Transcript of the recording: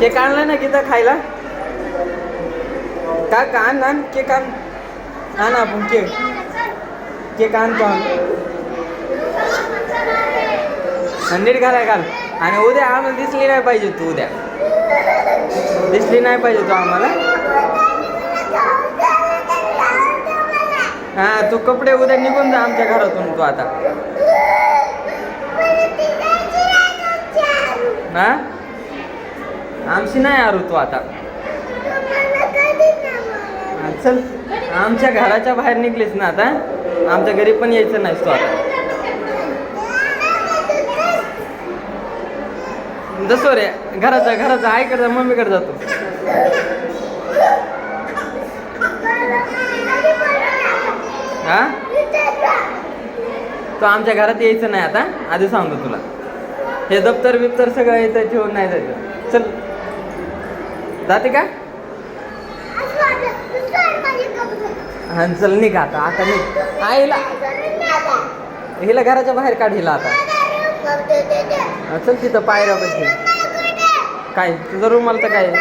Cake आणला ना गीता खायला? का का आण आण केक आण. आण आपण केक. केक आणतो आम्ही नीट घालाय घाल. आणि उद्या आम्हाला दिसली नाही पाहिजे तू उद्या. दिसली नाही पाहिजे तू आम्हाला. हा तू कपडे उद्या निघून जा आमच्या घरातून तू आता. हा? आमची नाही आरू तू आता. चल. आमच्या घराच्या बाहेर निघलीस ना आता. आमच्या घरी पण यायचं नाही तू आता. जसो रे घराचा घराचा आईकडे मम्मीकडे जातो हा? तू आमच्या घरात यायचं नाही आता. आधी सांगतो तुला. हे दप्तर बिप्तर सगळं येतं ठेवून नाही जायचं. चल. जाते का? हा चल निघ आता आता निघ. आईला हिला घराच्या बाहेर काढ हिला आता. चल तिथं पायऱ्या पाहिजे काय तुझं रुमाल तर काय?